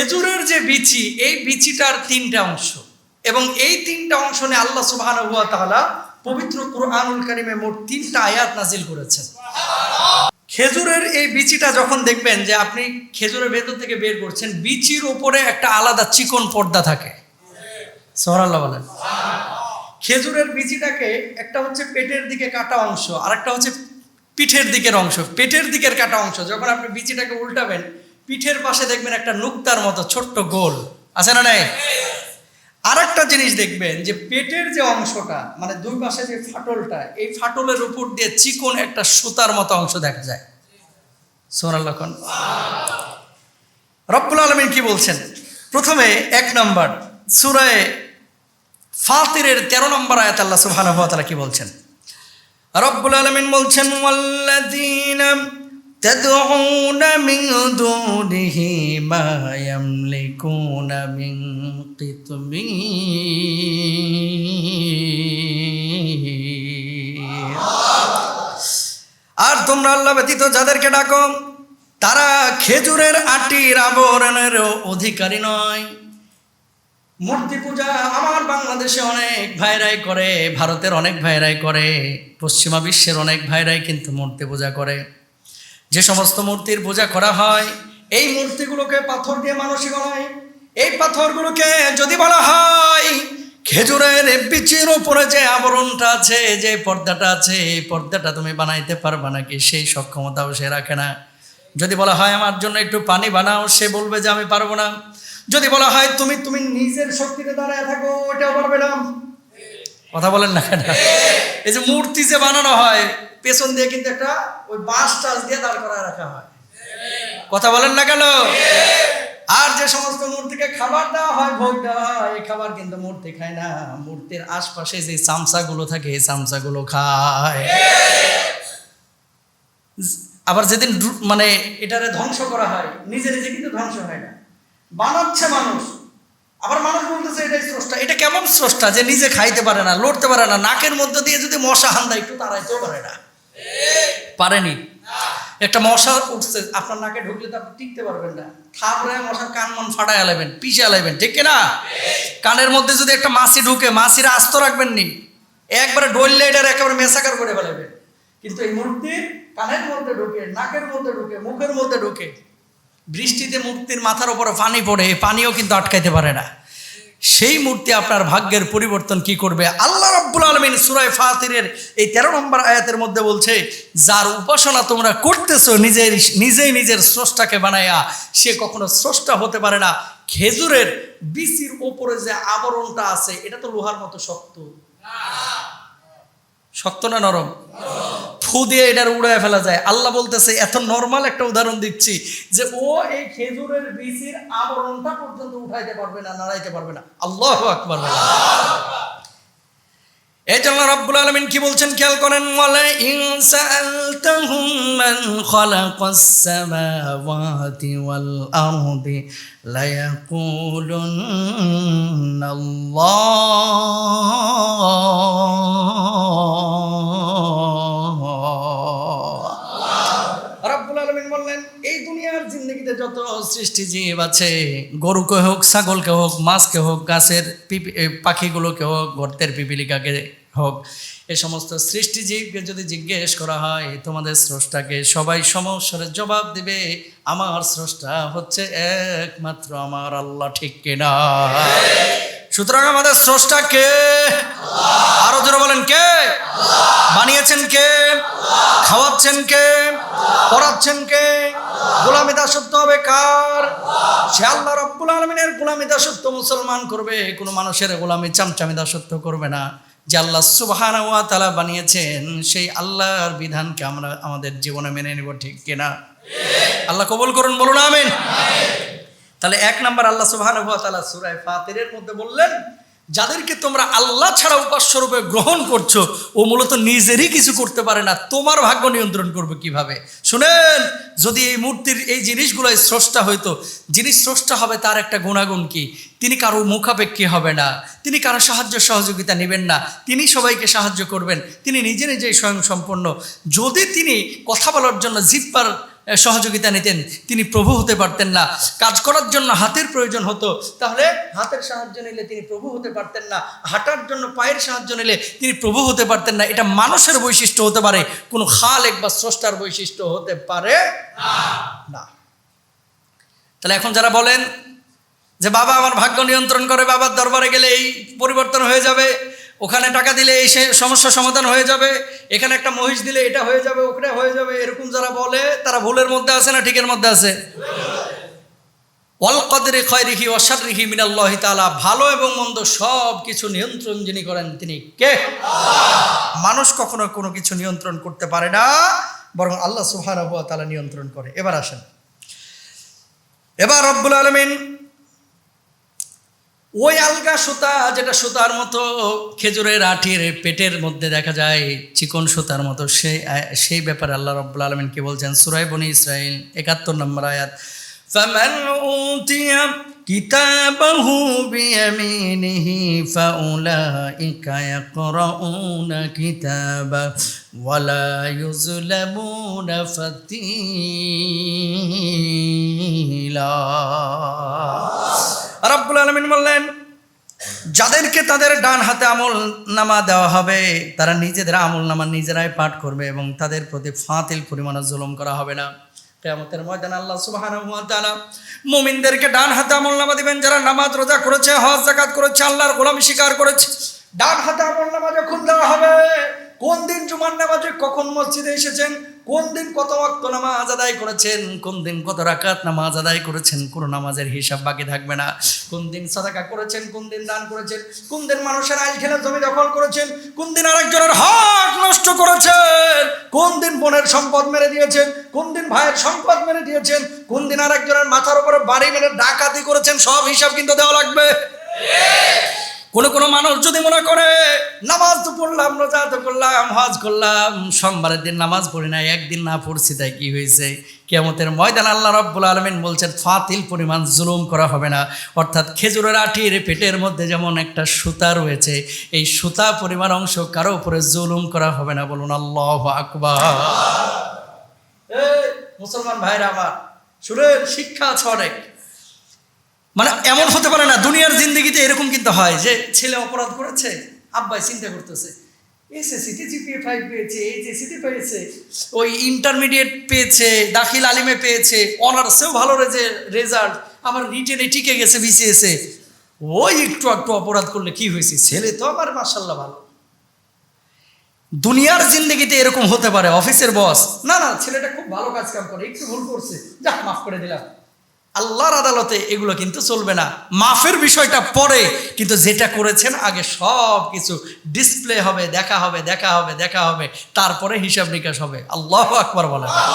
খেজুরের যে বিচি, এই বিচিটার তিনটা অংশ। এবং এই তিনটা অংশ নিয়ে আল্লাহ তাআলা পবিত্র কোরআনুল কারিমে মোট তিনটা আয়াত নাজিল করেছেন। খেজুরের এই বিচিটা যখন দেখবেন যে আপনি খেজুরের ভেতর থেকে বের করছেন, বিচির উপরে একটা আলাদা চিকন পর্দা থাকে। সোহরাল্লাহ বলেন। খেজুরের বিচিটাকে একটা হচ্ছে পেটের দিকে কাটা অংশ আর একটা হচ্ছে পিঠের দিকের অংশ। পেটের দিকের কাটা অংশ, যখন আপনি বিচিটাকে উল্টাবেন পিঠের পাশে দেখবেন একটা নুক্তার মতো ছোট্ট গোল। আছে না নাই? আর একটা জিনিস দেখবেন যে পেটের যে অংশটা মানে দুই পাশে যে ফাটলটা, এই ফাটলের উপর দিয়ে চিকন একটা সুতার মতো অংশ দেখা যায়। সোনাল্লাহ রব্বুল আলমিন কি বলছেন? প্রথমে এক নম্বর সুরায় ফাতিরের তেরো নম্বর আয়াত আল্লাহ সুবহানাহু ওয়া কি বলছেন? রব্বুল আলামিন বলছেন, ওয়াল্লাযীনা তাদউনা মিন দুনিহি মা ইয়ামলিকুনা মিন কিতমির আর তোমরা আল্লাহ ব্যতীত যাদেরকে ডাকো, তারা খেজুরের আটির আবরণের অধিকারী নয়। মূর্তি পূজা আমার বাংলাদেশে অনেক ভাইরাই করে, ভারতের অনেক ভাইরাই করে, পশ্চিমা বিশ্বের অনেক ভাইরাই কিন্তু মূর্তি পূজা করে। যে সমস্ত মূর্তির পূজা করা হয়, এই মূর্তিগুলোকে পাথর দিয়ে মানুষই বানায় এই পাথরগুলোকে যদি বলা হয়, খেজুরের বিচির উপরে যে আবরণটা আছে, যে পর্দাটা আছে, এই পর্দাটা তুমি বানাইতে পারবা নাকি? সেই সক্ষমতাও সে রাখে না। যদি বলা হয়, আমার জন্য একটু পানি বানাও সে বলবে যে, আমি পারব না। যদি বলা হয়, তুমি তুমি নিজের শক্তিতে দাঁড়ায় থাকো ওটাও পারবে না। কথা বলেন না কেন? এই যে মূর্তি যে বানানো হয় পেছন দিয়ে কিন্তু একটা ওই বাঁশ টাস দিয়ে দাঁড় করায় রাখা হয়। কথা বলেন না কেন? আর যে সমস্ত মূর্তিকে খাবার দেওয়া হয়, ভোগ দেওয়া হয়, এই খাবার কিন্তু মূর্তি খায় না। মূর্তির আশপাশে যে চামচাগুলো থাকে, এই চামচাগুলো খায়। আবার যেদিন মানে এটারে ধ্বংস করা হয়, নিজে নিজে কিন্তু ধ্বংস হয় না। বানাচ্ছে মানুষ। আবার মানুষ বলতেছে, এটাই স্রষ্টা। এটা কেমন স্রষ্টা যে নিজে খাইতে পারে না, লড়তে পারে না। নাকের মধ্যে দিয়ে যদি মশা হান্দা একটু তাড়াইতেও পারে না। পারেনি। একটা মশা উঠছে, আপনার নাকে ঢুকলে তো আপনি টিকতে পারবেন না। থাপড়ে মশার কান মন ফাটাই আলাইবেন, পিছে আলাইবেন, ঠিক না কানের মধ্যে যদি একটা মাছি ঢুকে, মাছিরা আস্ত রাখবেন নি একবারে ডললে এটার একেবারে মেসাকার করে ফেলাবেন কিন্তু এই মূর্তি কানের মধ্যে ঢুকে, নাকের মধ্যে ঢুকে, মুখের মধ্যে ঢুকে, বৃষ্টিতে মূর্তির মাথার উপরে পানি পড়ে পানিও কিন্তু আটকাইতে পারে না। সেই মূর্তি আপনার ভাগ্যের পরিবর্তন কি করবে? আল্লাহ রাব্বুল আলমিন সুরায় ফাতিরের এই তেরো নম্বর আয়াতের মধ্যে বলছে, যার উপাসনা তোমরা করতেছো নিজের, নিজেই নিজের স্রষ্টাকে বানায়া সে কখনো স্রষ্টা হতে পারে না। খেজুরের বিচির ওপরে যে আবরণটা আছে, এটা তো লোহার মতো শক্ত। শক্ত না নরম? ফু দিয়ে এটার উড়ায় ফেলা যায়। আল্লাহ বলতেছে, এত নর্মাল একটা উদাহরণ দিচ্ছি যে ও এই খেজুরের বীজের আবরণটা পর্যন্ত উঠাইতে পারবে না, নাড়াইতে পারবে না। আল্লাহ আকবার রব্বুল আলমিন কি বলছেন খেয়াল করেন? বলে ইন সাআলতাহুম মান খালাকাস সামাওয়াতি ওয়াল আরদি লা ইয়াকুলুন্না আল্লাহ সৃষ্টি জীব আছে। গরুকে হোক, ছাগলকে হোক, মাছকে হোক, গাছের পাখিগুলোকে হোক, গর্তের পিপিলিকাকে হোক, এ সমস্ত সৃষ্টিজীবকে যদি জিজ্ঞেস করা হয়, তোমাদের স্রষ্টাকে সবাই সমস্যার জবাব দিবে, আমার স্রষ্টা হচ্ছে একমাত্র আমার আল্লাহ, ঠিক কিনা? সুতরাং আমাদের স্রষ্টা কে আরও জোরে বলেন কে? বানিয়েছেন কে? খাওয়াচ্ছেন কে? পড়াচ্ছেন কে? গোলামি দাসত্ব হবে কার? সে আল্লাহ রব্বুল আলমিনের গোলামি দাসত্ব মুসলমান করবে, কোনো মানুষের গোলামি চামচামি দাসত্ব করবে না। যে আল্লাহ সুবহানা তাআলা বানিয়েছেন, সেই আল্লাহর বিধানকে আমরা আমাদের জীবনে মেনে নেব, ঠিক কিনা আল্লাহ কবুল করুন, বলুন, আমিন। তাহলে এক নম্বর আল্লাহ সুবহানাহু ওয়া তাআলা সূরা ফাতিরের মধ্যে বললেন যাদেরকে তোমরা আল্লাহ ছাড়া উপাস্য রূপে গ্রহণ করছ ও মূলত নিজেরই কিছু করতে পারে না তোমার ভাগ্য নিয়ন্ত্রণ করবে কীভাবে? শুনেন যদি এই মূর্তির এই জিনিসগুলো স্রষ্টা হইতো যিনি স্রষ্টা হবে তার একটা গুণাগুণ কি? তিনি কারও মুখাপেক্ষী হবে না তিনি কারও সাহায্য সহযোগিতা নেবেন না তিনি সবাইকে সাহায্য করবেন তিনি নিজে নিজেই স্বয়ং সম্পন্ন যদি তিনি কথা বলার জন্য জিব্বার এ, সহযোগিতা নিতেন। তিনি প্রভু হতে পারতেন না। কাজ করার জন্য হাতের প্রয়োজন হতো। তাহলে হাতের সাহায্য নিলে তিনি প্রভু হতে পারতেন না। হাঁটার জন্য পায়ের সাহায্য নিলে তিনি প্রভু হতে পারতেন না। এটা মানুষের বৈশিষ্ট্য হতে পারে। কোনো খালেক বা স্রষ্টার বৈশিষ্ট্য হতে পারে না। তাহলে এখন যারা বলেন যে, বাবা, আমার ভাগ্য নিয়ন্ত্রণ করে, বাবার দরবারে গেলে এই পরিবর্তন হয়ে যাবে। ওখানে টাকা দিলে এই সমস্যা সমাধান হয়ে যাবে, এখানে একটা মহিষ দিলে এটা হয়ে যাবে ওখানে হয়ে যাবে, এরকম যারা বলে তারা ভুলের মধ্যে আছে না ঠিকের মধ্যে আছে? ওয়াল কদরে খয়রিহি ওয়াশারিহি মিনাল্লাহ তাআলা, ভালো এবং মন্দ সব কিছু নিয়ন্ত্রণ যিনি করেন তিনি কে? মানুষ কখনো কোনো কিছু নিয়ন্ত্রণ করতে পারে না, বরং আল্লাহ সুবহানাহু ওয়া তাআলা নিয়ন্ত্রণ করে। এবার আসেন। এবার রব্বুল আলমিন ওই আলগা সুতা যেটা সুতার মতো খেজুরের আঠির পেটের মধ্যে দেখা যায় চিকন সুতার মতো সেই সেই ব্যাপারে আল্লাহ রব্বুল আলমিন কি বলছেন সুরাই বনি ইসরাইল একাত্তর নম্বর আয়াত فمن أوتي كتابه بيمينه فأولئك يقرؤون كتابه ولا يظلمون فتيلا রব্বুল আলমিন বললেন, যাদেরকে তাদের ডান হাতে আমল নামা দেওয়া হবে, তারা নিজেদের আমল নামা নিজেরাই পাঠ করবে এবং তাদের প্রতি ফাঁতিল পরিমাণে জুলুম করা হবে না। কেয়ামতের ময়দান আল্লাহ সুবহানাহু ওয়া মুমিনদেরকে ডান হাতে আমল নামা দিবেন, যারা নামাজ রোজা করেছে, হজ, যাকাত করেছে, আল্লাহর গোলামি স্বীকার করেছে, ডান হাতে আমল নামা যখন দেওয়া হবে, কোন দিন জুমার নামাজে কখন মসজিদে এসেছেন? কোন দিন কত ওয়াক্ত নামাজ আদায় করেছেন? কোন দিন কত রাকাত নামাজ আদায় করেছেন? কোনো নামাজের হিসাব বাকি থাকবে না। কোন দিন সাদাকা করেছেন? কোন দিন দান করেছেন? কোন দিন মানুষের আইল খেলে জমি দখল করেছেন? কোন দিন আরেকজনের হক নষ্ট করেছেন? কোন দিন বোনের সম্পদ মেরে দিয়েছেন? কোন দিন ভাইয়ের সম্পদ মেরে দিয়েছেন? কোন দিন আরেকজনের মাথার উপরে বাড়ি মেরে ডাকাতি করেছেন? সব হিসাব কিন্তু দেওয়া লাগবে। কোনো কোনো মানুষ যদি মনে করে নামাজ তো পড়লাম রোজা তো করলাম হজ করলাম সোমবারের দিন নামাজ পড়ি না একদিন না পড়ছি তাই কি হয়েছে? কেমতের ময়দান আল্লাহ রব্বুল আলমিন বলছেন ফাতিল পরিমাণ জুলুম করা হবে না। অর্থাৎ খেজুরের আঠির পেটের মধ্যে যেমন একটা সুতা রয়েছে এই সুতা পরিমাণ অংশ কারও উপরে জুলুম করা হবে না বলুন আল্লাহ আকবার। এই, মুসলমান ভাইরা আমার শুনেন শিক্ষা আছে অনেক। মানে এমন হতে পারে না, দুনিয়ার জিন্দগিতে এরকম কিন্তু হয় যে ছেলে অপরাধ করেছে, আব্বাই চিন্তা করতেছে, এসএসসিতে জিপিএ ফাইভ পেয়েছে, এইচএসসিতে পেয়েছে, ওই ইন্টারমিডিয়েট পেয়েছে, দাখিল আলিমে পেয়েছে, অনার্সেও ভালো রেজাল্ট আমার রিটেনে টিকে গেছে বিসিএসে ওই একটু একটু অপরাধ করলে কি হয়েছে? ছেলে তো আমার মার্শাল্লাহ ভালো। দুনিয়ার জিন্দগিতে এরকম হতে পারে, অফিসের বস না না, ছেলেটা খুব ভালো কাজ কাম করে, একটু ভুল করছে। যাক, মাফ করে দিলাম। আল্লাহর আদালতে এগুলো কিন্তু চলবে না। মাফের বিষয়টা পরে, কিন্তু যেটা করেছেন আগে সব কিছু ডিসপ্লে হবে, দেখা হবে দেখা হবে দেখা হবে, তারপরে হিসাব নিকাশ হবে। আল্লাহ আকবর বলেন।